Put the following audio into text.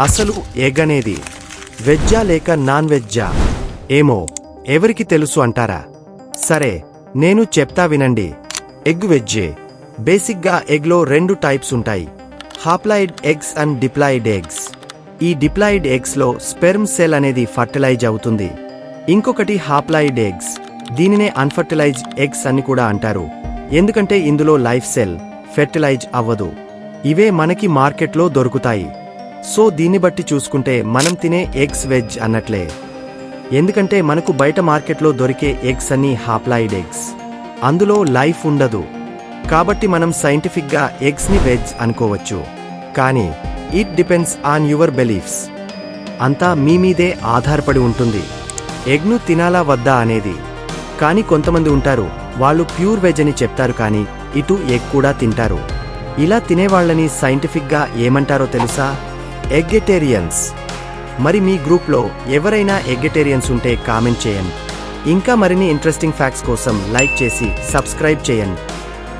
అసలు ఎగ్ అనేది వెజ్జా లేక నాన్ వెజ్జా ఏమో ఎవరికి తెలుసు అంటారా? సరే నేను చెప్తా వినండి. ఎగ్ వెజ్జే. బేసిక్గా ఎగ్లో రెండు టైప్స్ ఉంటాయి. Haploid eggs and diploid eggs. ఈ డిప్లాయిడ్ ఎగ్స్లో స్పెర్మ్ సెల్ అనేది ఫర్టిలైజ్ అవుతుంది. ఇంకొకటి హాప్లాయిడ్ ఎగ్స్. దీనినే అన్ఫర్టిలైజ్ ఎగ్స్ అని కూడా అంటారు. ఎందుకంటే ఇందులో లైఫ్ సెల్ ఫెర్టిలైజ్ అవ్వదు. ఇవే మనకి మార్కెట్లో దొరుకుతాయి. సో దీన్ని బట్టి చూసుకుంటే మనం తినే ఎగ్స్ వెజ్ అన్నట్లే. ఎందుకంటే మనకు బయట మార్కెట్లో దొరికే ఎగ్స్ అన్నీ హాప్లాయిడ్ ఎగ్స్. అందులో లైఫ్ ఉండదు. కాబట్టి మనం సైంటిఫిక్గా ఎగ్స్ని వెజ్ అనుకోవచ్చు. కానీ it depends on your beliefs. అంతా మీ మీదే ఆధారపడి ఉంటుంది. ఎగ్ను తినాలా వద్దా అనేది. కానీ కొంతమంది ఉంటారు వాళ్ళు ప్యూర్ వెజ్ అని చెప్తారు కానీ ఇటు ఎగ్ కూడా తింటారు. ఇలా తినేవాళ్ళని సైంటిఫిక్గా ఏమంటారో తెలుసా? ఎగ్గెటేరియన్స్. మరి మీ గ్రూప్లో ఎవరైనా ఎగ్గెటేరియన్స్ ఉంటే కామెంట్ చేయండి. ఇంకా మరిన్ని ఇంట్రెస్టింగ్ ఫ్యాక్ట్స్ కోసం లైక్ చేసి సబ్స్క్రైబ్ చేయండి.